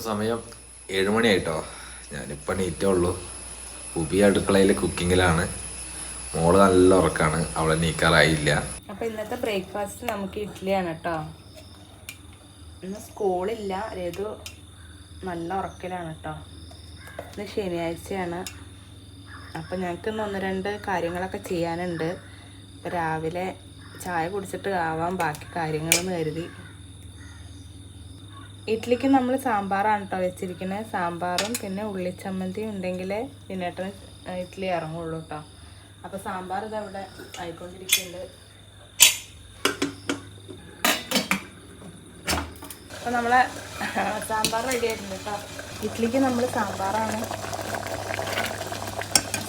ഇപ്പോൾ സമയം ഏഴുമണിയായിട്ടോ. ഞാനിപ്പോൾ നീറ്റേ ഉള്ളൂ. ഉബി അടുക്കളയിൽ കുക്കിങ്ങിലാണ്. മോൾ നല്ല ഉറക്കാണ്. അവളെ നീക്കാറായില്ല അപ്പോൾ ഇന്നത്തെ ബ്രേക്ക്ഫാസ്റ്റ് നമുക്ക് ഇഡ്ഡലിയാണ് കേട്ടോ ഇന്ന് സ്കൂളില്ല. അതായത് നല്ല ഉറക്കലാണ് കേട്ടോ ഇന്ന് ശനിയാഴ്ചയാണ്. അപ്പോൾ ഞങ്ങൾക്ക് ഇന്ന് ഒന്ന് രണ്ട് കാര്യങ്ങളൊക്കെ ചെയ്യാനുണ്ട്. രാവിലെ ചായ കുടിച്ചിട്ട് ആവാം. ബാക്കി കാര്യങ്ങളെന്ന് കരുതി. ഇഡ്ഡലിക്ക് നമ്മൾ സാമ്പാറാണ് കേട്ടോ വെച്ചിരിക്കുന്നത് സാമ്പാറും പിന്നെ ഉള്ളിച്ചമ്മന്തിയും ഉണ്ടെങ്കിൽ പിന്നേട്ടന് ഇഡ്ഡലി ഇറങ്ങുള്ളൂ കേട്ടോ അപ്പോൾ സാമ്പാർ ഇതവിടെ ആയിക്കൊണ്ടിരിക്കുന്നുണ്ട് അപ്പോൾ നമ്മളെ സാമ്പാർ റെഡി ആയിട്ടുണ്ട് കേട്ടോ ഇഡ്ഡലിക്ക് നമ്മൾ സാമ്പാറാണ്.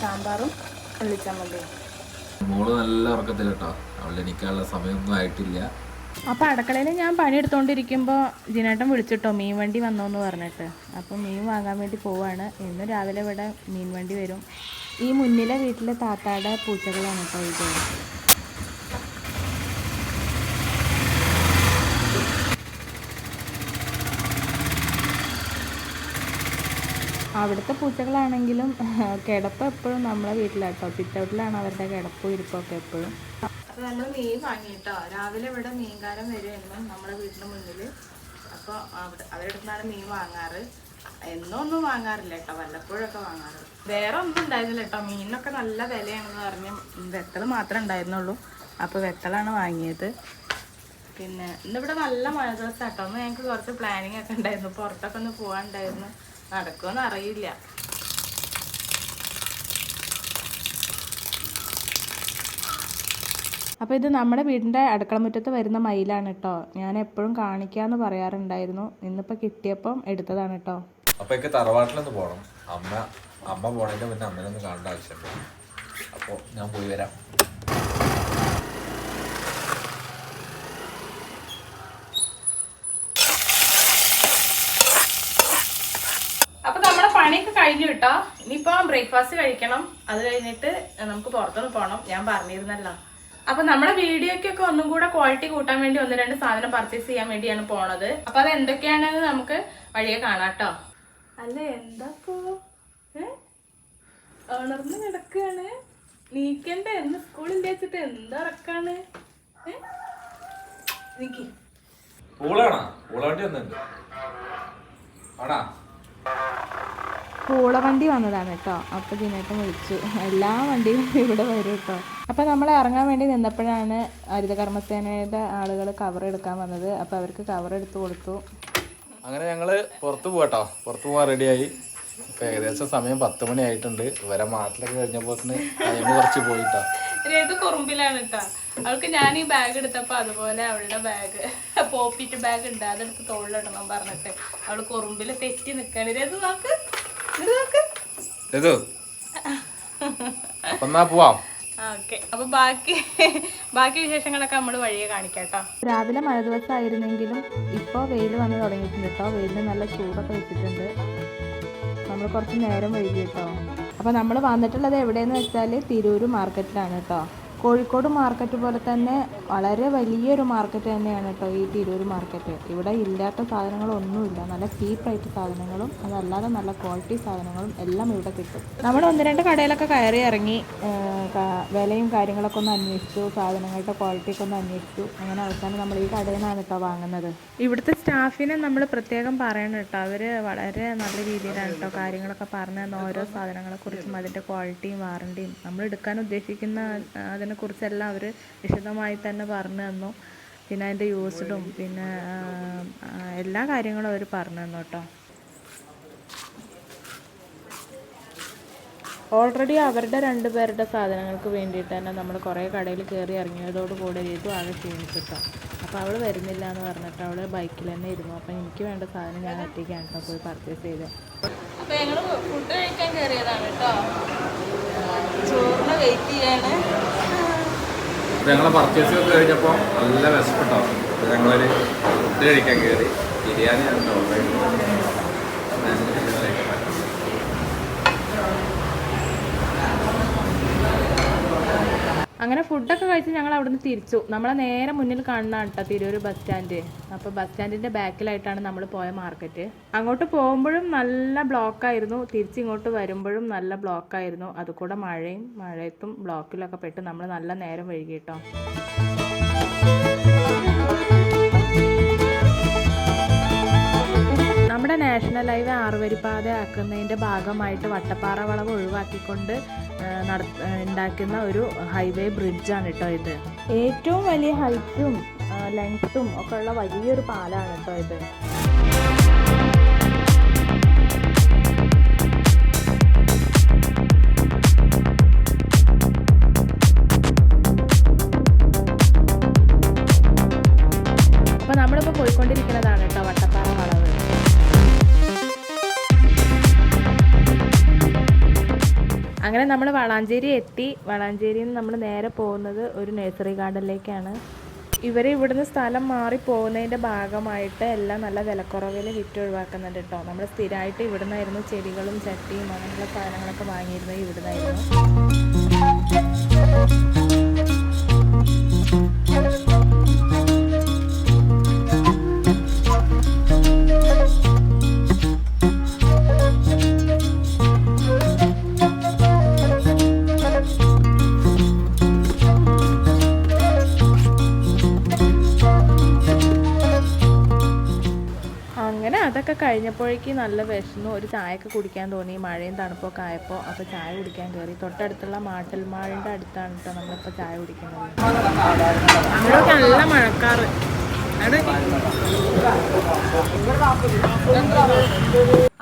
സാമ്പാറും ഉള്ളിച്ചമ്മന്തിയും. മോൾ നല്ല ഉറക്കത്തിൽ കേട്ടോ അവളെ എണീക്കാനുള്ള സമയമൊന്നും ആയിട്ടില്ല. അപ്പോൾ അടുക്കളയിൽ ഞാൻ പണിയെടുത്തുകൊണ്ടിരിക്കുമ്പോൾ ജിനേട്ടൻ വിളിച്ചിട്ടോ മീൻ വണ്ടി വന്നോ എന്ന് പറഞ്ഞിട്ട്. അപ്പോൾ മീൻ വാങ്ങാൻ വേണ്ടി പോവാണ്. ഇന്ന് രാവിലെ ഇവിടെ മീൻ വണ്ടി വരും. ഈ മുന്നിലെ വീട്ടിലെ താത്താടെ പൂച്ചകളാണ് കേട്ടോ ഇത്. അവിടുത്തെ പൂച്ചകളാണെങ്കിലും കിടപ്പ് എപ്പോഴും നമ്മളെ വീട്ടിലാട്ടോ. സിറ്റ് ഔട്ടിലാണ് അവരുടെ കിടപ്പും ഇരിപ്പൊക്കെ എപ്പോഴും. അപ്പോൾ നമ്മൾ മീൻ വാങ്ങിയിട്ടോ? രാവിലെ ഇവിടെ മീൻകാരൻ വരുമായിരുന്നു നമ്മുടെ വീടിന് മുന്നിൽ അപ്പോൾ അവിടെ അവരുടെ നിന്നാണ് മീൻ വാങ്ങാറ്. എന്നൊന്നും വാങ്ങാറില്ല കേട്ടോ വല്ലപ്പോഴൊക്കെ വാങ്ങാറ്. വേറെ ഒന്നും ഉണ്ടായിരുന്നില്ല കേട്ടോ. മീനിനൊക്കെ നല്ല വിലയാണെന്ന് പറഞ്ഞ് വെത്തൽ മാത്രമേ ഉണ്ടായിരുന്നുള്ളൂ. അപ്പോൾ വെത്തലാണ് വാങ്ങിയത്. പിന്നെ ഇന്നിവിടെ നല്ല മഴ ദിവസം കേട്ടോ ഒന്ന് ഞങ്ങൾക്ക് കുറച്ച് പ്ലാനിങ് ഒക്കെ ഉണ്ടായിരുന്നു. പുറത്തൊക്കെ ഒന്ന് പോകാനുണ്ടായിരുന്നു നടക്കുമെന്ന് അറിയില്ല. അപ്പോൾ ഇത് നമ്മുടെ വീടിന്റെ അടുക്കളമുറ്റത്ത് വരുന്ന മയിലാണ് കേട്ടോ ഞാൻ എപ്പോഴും കാണിക്കാന്ന് പറയാറുണ്ടായിരുന്നു. ഇന്നിപ്പോൾ കിട്ടിയപ്പം എടുത്തതാണ് കേട്ടോ അപ്പോൾ എനിക്ക് തറവാട്ടിലൊന്ന് പോകണം അമ്മ അമ്മ പോണതിന്റെ പിന്നെ അമ്മനൊന്ന് കാണേണ്ട ആവശ്യമുണ്ട്. അപ്പോൾ ഞാൻ പോയി വരാം. അപ്പൊ നമ്മുടെ പണിയൊക്കെ കഴിഞ്ഞു കേട്ടോ ഇനിയിപ്പോ ബ്രേക്ക്ഫാസ്റ്റ് കഴിക്കണം. അത് കഴിഞ്ഞിട്ട് നമുക്ക് പുറത്തുനിന്ന് പോകണം ഞാൻ പറഞ്ഞിരുന്നല്ലോ. അപ്പൊ നമ്മുടെ വീഡിയോക്കൊക്കെ ഒന്നും കൂടെ ക്വാളിറ്റി കൂട്ടാൻ വേണ്ടി ഒന്ന് രണ്ട് സാധനം പർച്ചേസ് ചെയ്യാൻ വേണ്ടിയാണ് പോണത്. അപ്പൊ അത് എന്തൊക്കെയാണെന്ന് നമുക്ക് വഴിയെ കാണാട്ടോ അല്ല എന്താപ്പോ? ഉണർന്ന് കിടക്കാണ്. നീക്കണ്ട? എന്ന് സ്കൂളിൽ വെച്ചിട്ട് എന്താ ഇറക്കാണ് നീക്കി. പൂളാണോ പൂളവണ്ടി വന്നിട്ടുണ്ട്. ആണാ പൂളവണ്ടി വന്നതാണ് കേട്ടോ. അപ്പോൾ ദിനേട്ടൻ വിളിച്ചു. എല്ലാ വണ്ടിയും ഇവിടെ വരും കേട്ടോ. അപ്പോൾ നമ്മൾ ഇറങ്ങാൻ വേണ്ടി നിന്നപ്പോഴാണ് ഹരിത കർമ്മസേനയുടെ ആളുകൾ കവർ എടുക്കാൻ വന്നത്. അപ്പോൾ അവർക്ക് കവർ എടുത്ത് കൊടുത്തു. അങ്ങനെ ഞങ്ങൾ പുറത്ത് പോകട്ടോ പുറത്ത് പോകാൻ റെഡിയായി ഇപ്പം ഏകദേശം സമയം പത്ത് മണി ആയിട്ടുണ്ട്. ഇവരെ മാറ്റിലൊക്കെ കഴിഞ്ഞപ്പോൾ ടൈം കുറച്ച് പോയിട്ടോ രേതു കുറുമ്പിലാണ് കേട്ടോ അവൾക്ക് ഞാൻ ഈ ബാഗ് എടുത്തപ്പോൾ അതുപോലെ അവളുടെ ബാഗ് പോപ്പിറ്റ് ബാഗ് ഉണ്ട്. അതെടുത്ത് തോളിലിടണം പറഞ്ഞിട്ട്. അവൾ കുറുമ്പിൽ തെറ്റി നിൽക്കാണ് രേതു നോക്ക്. ഇത് പോവാം. അപ്പൊ ബാക്കി ബാക്കി വിശേഷങ്ങളൊക്കെ നമ്മൾ വഴിയെ കാണിക്കാം കേട്ടോ. രാവിലെ മഴ ദിവസമായിരുന്നെങ്കിലും ഇപ്പോൾ വെയിൽ വന്ന് തുടങ്ങിയിട്ടുണ്ട് കേട്ടോ. വെയിലിന് നല്ല ചൂടൊക്കെ വെച്ചിട്ടുണ്ട്. നമ്മൾ കുറച്ച് നേരം വൈകി കേട്ടോ. അപ്പോൾ നമ്മൾ വന്നിട്ടുള്ളത് എവിടെയെന്ന് വെച്ചാൽ തിരൂർ മാർക്കറ്റിലാണ് കേട്ടോ. കോഴിക്കോട് മാർക്കറ്റ് പോലെ തന്നെ വളരെ വലിയൊരു മാർക്കറ്റ് തന്നെയാണ് കേട്ടോ ഈ തിരൂർ മാർക്കറ്റ്. ഇവിടെ ഇല്ലാത്ത സാധനങ്ങളൊന്നുമില്ല. നല്ല ചീപ്പായിട്ട് സാധനങ്ങളും അതല്ലാതെ നല്ല ക്വാളിറ്റി സാധനങ്ങളും എല്ലാം ഇവിടെ കിട്ടും. നമ്മൾ ഒന്ന് രണ്ട് കടയിലൊക്കെ കയറി ഇറങ്ങി വിലയും കാര്യങ്ങളൊക്കെ ഒന്ന് അന്വേഷിച്ചു സാധനങ്ങളുടെ ക്വാളിറ്റി ഒക്കെ ഒന്ന് അന്വേഷിച്ചു. അങ്ങനെ അവസാനം നമ്മൾ ഈ കടയിൽ നിന്നാണ് കേട്ടോ വാങ്ങുന്നത്. ഇവിടുത്തെ സ്റ്റാഫിനെ നമ്മൾ പ്രത്യേകം പറയണം കേട്ടോ. അവർ വളരെ നല്ല രീതിയിലാണ് കേട്ടോ കാര്യങ്ങളൊക്കെ പറഞ്ഞു തന്ന ഓരോ സാധനങ്ങളെക്കുറിച്ചും അതിന്റെ ക്വാളിറ്റിയും വാറണ്ടിയും. നമ്മൾ എടുക്കാൻ ഉദ്ദേശിക്കുന്ന ആ, അതിനെക്കുറിച്ചെല്ലാം അവർ വിശദമായി തന്നെ പറഞ്ഞു തന്നു. പിന്നെ അതിന്റെ യൂസ്ഡും പിന്നെ എല്ലാ കാര്യങ്ങളും അവർ പറഞ്ഞു തന്നു കേട്ടോ. ഓൾറെഡി അവരുടെ രണ്ട് പേരുടെ സാധനങ്ങൾക്ക് വേണ്ടിയിട്ട് തന്നെ നമ്മൾ കുറേ കടയിൽ കയറി ഇറങ്ങിയതോട് കൂടെ ചെയ്തു ആകെ ക്ഷീണിച്ചിട്ടോ. അപ്പോൾ അവൾ വരുന്നില്ല എന്ന് പറഞ്ഞിട്ട് അവൾ ബൈക്കിൽ തന്നെ ഇരുന്നു. അപ്പം എനിക്ക് വേണ്ട സാധനം ഞാൻ ഒറ്റയ്ക്കാണ് കേട്ടോ പോയി പർച്ചേസ് ചെയ്തത് അപ്പോൾ ഞങ്ങൾ ഫുഡ് കഴിക്കാൻ കയറിയതാണ് കേട്ടോ. ചോറിന് വെയിറ്റ് ചെയ്യാണ്. അപ്പൊ ഞങ്ങളെ പർച്ചേസ് ഒക്കെ കഴിഞ്ഞപ്പോൾ നല്ല വിശപ്പെട്ടോ അപ്പോൾ ഞങ്ങളൊരു ഫുഡ് കഴിക്കാൻ കയറി ബിരിയാണി ആണ് ഓർഡർ ചെയ്തത് അങ്ങനെ ഫുഡൊക്കെ കഴിച്ച് ഞങ്ങൾ അവിടുന്ന് തിരിച്ചു. നമ്മളെ നേരെ മുന്നിൽ കാണുന്ന കേട്ടോ തിരൂർ ബസ് സ്റ്റാൻഡ് അപ്പോൾ ബസ് സ്റ്റാൻഡിന്റെ ബാക്കിലായിട്ടാണ് നമ്മൾ പോയ മാർക്കറ്റ് അങ്ങോട്ട് പോകുമ്പോഴും നല്ല ബ്ലോക്കായിരുന്നു തിരിച്ചിങ്ങോട്ട് വരുമ്പോഴും നല്ല ബ്ലോക്കായിരുന്നു അതുകൂടെ മഴയും മഴയത്തും ബ്ലോക്കിലൊക്കെ പെട്ട് നമ്മൾ നല്ല നേരം വൈകി കേട്ടോ. നമ്മുടെ നാഷണൽ ഹൈവേ ആറുവരിപ്പാത ആക്കുന്നതിന്റെ ഭാഗമായിട്ട് വട്ടപ്പാറ വളവ് ഒഴിവാക്കിക്കൊണ്ട് നട ഉണ്ടാക്കുന്ന ഒരു ഹൈവേ ബ്രിഡ്ജാണ് കേട്ടോ ഇത്. ഏറ്റവും വലിയ ഹൈറ്റും ലെങ്ത്തും ഒക്കെ ഉള്ള വലിയൊരു പാലാണ് കേട്ടോ ഇത്. അപ്പോൾ നമ്മളിപ്പോൾ പോയിക്കൊണ്ടിരിക്കുന്നതാണ് കേട്ടോ അങ്ങനെ നമ്മൾ വളാഞ്ചേരി എത്തി. വളാഞ്ചേരിയിൽ നിന്ന് നമ്മൾ നേരെ പോകുന്നത് ഒരു നഴ്സറി ഗാർഡനിലേക്കാണ് ഇവർ ഇവിടുന്ന് സ്ഥലം മാറി പോകുന്നതിന്റെ ഭാഗമായിട്ട് എല്ലാം നല്ല വിലക്കുറവിൽ വിറ്റ് ഒഴിവാക്കുന്നുണ്ട് കേട്ടോ. നമ്മൾ സ്ഥിരമായിട്ട് ഇവിടുന്നായിരുന്നു ചെടികളും ചട്ടിയും അങ്ങനെയുള്ള സാധനങ്ങളൊക്കെ വാങ്ങിയിരുന്നത് ഇവിടുന്നായിരുന്നു. കഴിഞ്ഞപ്പോഴേക്ക് നല്ല വിശന്നു. ഒരു ചായയൊക്കെ കുടിക്കാൻ തോന്നി. മഴയും തണുപ്പൊക്കെ ആയപ്പോൾ അപ്പോൾ ചായ കുടിക്കാൻ കയറി തൊട്ടടുത്തുള്ള മാട്ടൽ മാളിന്റെ അടുത്താണ് കേട്ടോ നമ്മളിപ്പോൾ ചായ കുടിക്കുന്നത്. അവിടെയൊക്കെ നല്ല മഴക്കാറ്.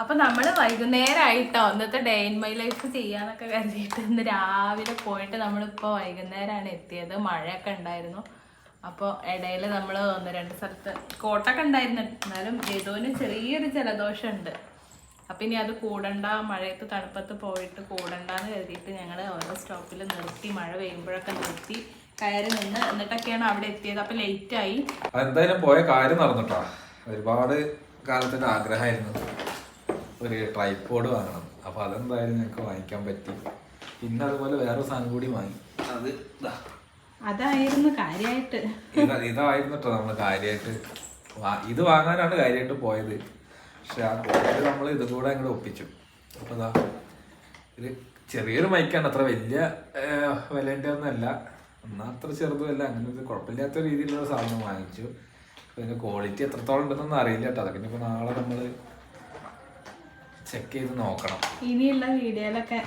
അപ്പൊ നമ്മൾ വൈകുന്നേരമായിട്ടോ ഇന്നത്തെ ഡേ ഇൻ മൈ ലൈഫ് ചെയ്യാന്നൊക്കെ കരുതിയിട്ട് ഇന്ന് രാവിലെ പോയിട്ട് നമ്മളിപ്പോ വൈകുന്നേരമാണ് എത്തിയത്. മഴയൊക്കെ ഉണ്ടായിരുന്നു. അപ്പോൾ ഇടയിൽ നമ്മൾ ഒന്ന് രണ്ട് സ്ഥലത്ത് കോട്ടൊക്കെ ഉണ്ടായിരുന്നു. എന്നാലും ഏതോന് ചെറിയൊരു ജലദോഷം ഉണ്ട് അപ്പം ഇനി അത് കൂടണ്ട മഴയത്ത് തണുപ്പത്ത് പോയിട്ട് കൂടണ്ടെന്ന് കരുതിയിട്ട് ഞങ്ങൾ ഓരോ സ്റ്റോപ്പിൽ നിർത്തി മഴ പെയ്യുമ്പോഴൊക്കെ നിർത്തി കയറി നിന്ന് എന്നിട്ടൊക്കെയാണ് അവിടെ എത്തിയത്. അപ്പം ലേറ്റായി എന്തായാലും പോയ കാര്യം നടന്നിട്ടാ ഒരുപാട് കാലത്തിന്റെ ആഗ്രഹമായിരുന്നു ഒരു ട്രൈപ്പോഡ് വാങ്ങണം. അപ്പൊ അതെന്തായാലും ഞങ്ങൾക്ക് വാങ്ങിക്കാൻ പറ്റി. പിന്നെ അതുപോലെ വേറെ സാധനം കൂടി വാങ്ങി. അത് ഇതാ അതായിരുന്നു കാര്യമായിട്ട് ഇത് ഇതായിരുന്നു കേട്ടോ നമ്മൾ ഇത് വാങ്ങാനാണ് കാര്യമായിട്ട് പോയത്. പക്ഷെ ആ പോയത് നമ്മൾ ഇത് കൂടെ അങ്ങോട്ട് ഒപ്പിച്ചു. അപ്പൊ ഇതാ ഒരു ചെറിയൊരു മൈക്കാണ്. അത്ര വലിയ വിലേന്റെ ഒന്നല്ല എന്നാൽ അത്ര ചെറുതുമല്ല. അങ്ങനെ ഒരു കുഴപ്പമില്ലാത്ത രീതിയിലുള്ള സാധനം വാങ്ങിച്ചു. ഇതിന്റെ ക്വാളിറ്റി എത്രത്തോളം ഉണ്ടെന്നൊന്നും അറിയില്ല കേട്ടോ. അതൊക്കെ ഇപ്പോൾ നാളെ നമ്മൾ ചെക്ക് ചെയ്ത് നോക്കണം. ഇനിയുള്ള വീഡിയോയിലൊക്കെ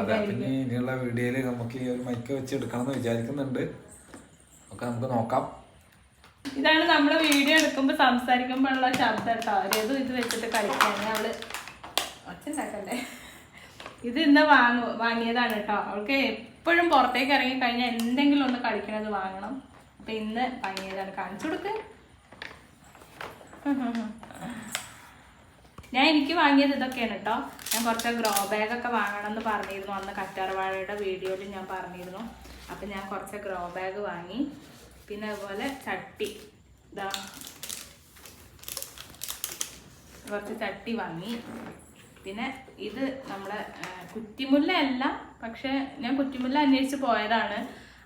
അതെ പിന്നെ ഇനിയുള്ള വീഡിയോയിൽ നമുക്ക് ഈ ഒരു മൈക്ക് വെച്ച് എടുക്കണം എന്ന് വിചാരിക്കുന്നുണ്ട്. ഒക്കെ നമുക്ക് നോക്കാം. ഇതാണ് നമ്മൾ വീഡിയോ എടുക്കുമ്പോൾ സംസാരിക്കുമ്പോഴുള്ള ശബ്ദം കേട്ടോ. ഇത് വെച്ചിട്ട് കളിക്കാന് അവൾ ഒച്ചുണ്ടാക്കല്ലേ ഇത് ഇന്ന് വാങ്ങു വാങ്ങിയതാണ് കേട്ടോ. അവൾക്ക് എപ്പോഴും പുറത്തേക്ക് ഇറങ്ങി കഴിഞ്ഞാൽ എന്തെങ്കിലും ഒന്ന് കളിക്കണത് വാങ്ങണം. അപ്പൊ ഇന്ന് വാങ്ങിയതാണ്. കാണിച്ചു കൊടുക്ക്. ഞാൻ എനിക്ക് വാങ്ങിയത് ഇതൊക്കെയാണ് കേട്ടോ ഞാൻ കുറച്ച് ഗ്രോ ബാഗ് ഒക്കെ വാങ്ങണം എന്ന് പറഞ്ഞിരുന്നു. അന്ന് കറ്റാർവാഴയുടെ വീഡിയോയിൽ ഞാൻ പറഞ്ഞിരുന്നു. അപ്പം ഞാൻ കുറച്ച് ഗ്രോ ബാഗ് വാങ്ങി. പിന്നെ അതുപോലെ ചട്ടി. ഇതാ. കുറച്ച് ചട്ടി വാങ്ങി. പിന്നെ ഇത് നമ്മളെ കുറ്റിമുല്ലയല്ല പക്ഷെ ഞാൻ കുറ്റിമുല്ല അന്വേഷിച്ച് പോയതാണ്.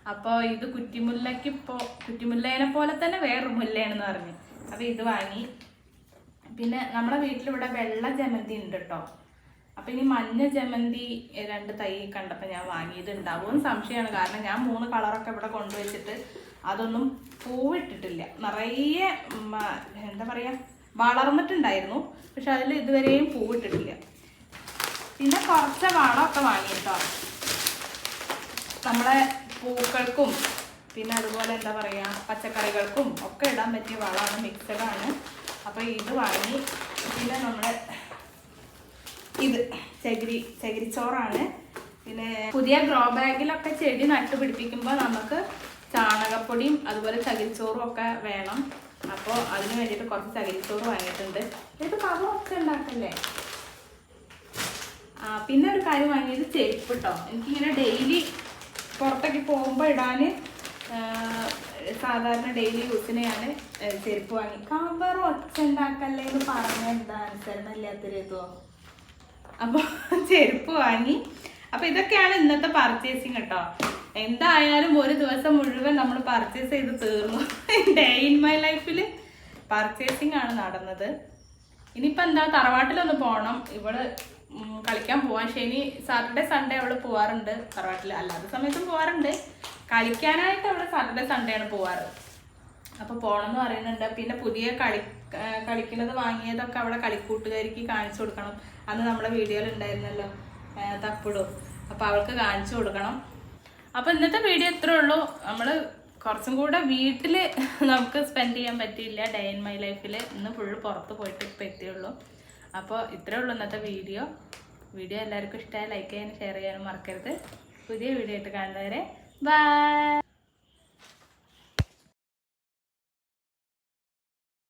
അപ്പോൾ ഇത് കുറ്റിമുല്ലയ്ക്ക് ഇപ്പോൾ കുറ്റിമുല്ലേനെ പോലെ തന്നെ വേറൊരു മുല്ലയാണെന്ന് പറഞ്ഞു. അപ്പോൾ ഇത് വാങ്ങി. പിന്നെ നമ്മുടെ വീട്ടിലിവിടെ വെള്ള ജമന്തി ഉണ്ട് കേട്ടോ അപ്പൊ ഇനി മഞ്ഞ ജമന്തി രണ്ട് തൈ കണ്ടപ്പോൾ ഞാൻ വാങ്ങിയത് ഉണ്ടാവും. സംശയമാണ്. കാരണം ഞാൻ മൂന്ന് കളറൊക്കെ ഇവിടെ കൊണ്ടുവച്ചിട്ട് അതൊന്നും പൂവിട്ടിട്ടില്ല. നിറയെ എന്താ പറയാ വളർന്നിട്ടുണ്ടായിരുന്നു. പക്ഷെ അതിൽ ഇതുവരെയും പൂവിട്ടിട്ടില്ല. പിന്നെ കുറച്ച് വളമൊക്കെ വാങ്ങി കേട്ടോ നമ്മളെ പൂക്കൾക്കും പിന്നെ അതുപോലെ എന്താ പറയുക പച്ചക്കറികൾക്കും ഒക്കെ ഇടാൻ പറ്റിയ വളമാണ് മിക്സഡാണ് അപ്പോൾ ഇത് വാങ്ങി പിന്നെ നമ്മൾ ഇത് ചകിരി ചകിരിച്ചോറാണ്. പിന്നെ പുതിയ ഗ്രോ ബാഗിലൊക്കെ ചെടി നട്ടുപിടിപ്പിക്കുമ്പോൾ നമുക്ക് ചാണകപ്പൊടിയും അതുപോലെ ചകിരിച്ചോറും ഒക്കെ വേണം. അപ്പോൾ അതിന് വേണ്ടിയിട്ട് കുറച്ച് ചകിരിച്ചോറ് വാങ്ങിയിട്ടുണ്ട്. ഇത് കവറൊക്കെ ഉണ്ടാക്കല്ലേ ആ പിന്നെ ഒരു കാര്യം വാങ്ങിയത് ചെരുപ്പ് കേട്ടോ എനിക്കിങ്ങനെ ഡെയിലി പുറത്തേക്ക് പോകുമ്പോൾ ഇടാൻ സാധാരണ ഡെയിലി യൂസിന് ഞാൻ ചെരുപ്പ് വാങ്ങി. കവർ ഒച്ച ഉണ്ടാക്കല്ലേ എന്ന് പറഞ്ഞ എന്താ അനുസരണമില്ലാത്തൊരു ഇതോ? അപ്പോൾ ചെരുപ്പ് വാങ്ങി. അപ്പോൾ ഇതൊക്കെയാണ് ഇന്നത്തെ പർച്ചേസിങ് കേട്ടോ എന്തായാലും ഒരു ദിവസം മുഴുവൻ നമ്മൾ പർച്ചേസ് ചെയ്ത് തീർന്നു. ഡേ ഇൻ മൈ ലൈഫിൽ പർച്ചേസിങ് ആണ് നടന്നത്. ഇനിയിപ്പോൾ എന്താ തറവാട്ടിലൊന്ന് പോകണം ഇവൾ കളിക്കാൻ പോവാൻ. ശനി സാറ്റർഡേ സൺഡേ അവൾ പോവാറുണ്ട് തറവാട്ടിൽ അല്ലാത്ത സമയത്തും പോവാറുണ്ട്. കളിക്കാനായിട്ട് അവൾ സാറ്റർഡേ സൺഡേ ആണ് പോവാറ്. അപ്പോൾ പോകണം എന്ന് പറയുന്നുണ്ട്. പിന്നെ പുതിയ കളി കളിക്കുന്നത് വാങ്ങിയതൊക്കെ അവളെ കളിക്കൂട്ടുകാരിക്ക് കാണിച്ചു കൊടുക്കണം. അന്ന് നമ്മളെ വീഡിയോയിൽ ഉണ്ടായിരുന്നല്ലോ തപ്പിടും. അപ്പോൾ അവൾക്ക് കാണിച്ചു കൊടുക്കണം. അപ്പോൾ ഇന്നത്തെ വീഡിയോ ഇത്രേ ഉള്ളൂ. നമ്മൾ കുറച്ചും കൂടെ വീട്ടിൽ നമുക്ക് സ്പെൻഡ് ചെയ്യാൻ പറ്റിയില്ല. ഡേ ഇൻ മൈ ലൈഫിൽ ഇന്ന് ഫുള്ള് പുറത്ത് പോയിട്ട് ഇപ്പൊ എത്തിയുള്ളൂ അപ്പോൾ ഇത്രേ ഉള്ളൂ ഇന്നത്തെ വീഡിയോ. വീഡിയോ എല്ലാവർക്കും ഇഷ്ടമായി ലൈക്ക് ചെയ്യാനും ഷെയർ ചെയ്യാനും മറക്കരുത്. പുതിയ വീഡിയോ ആയിട്ട് കാണുന്നവരെ ബൈ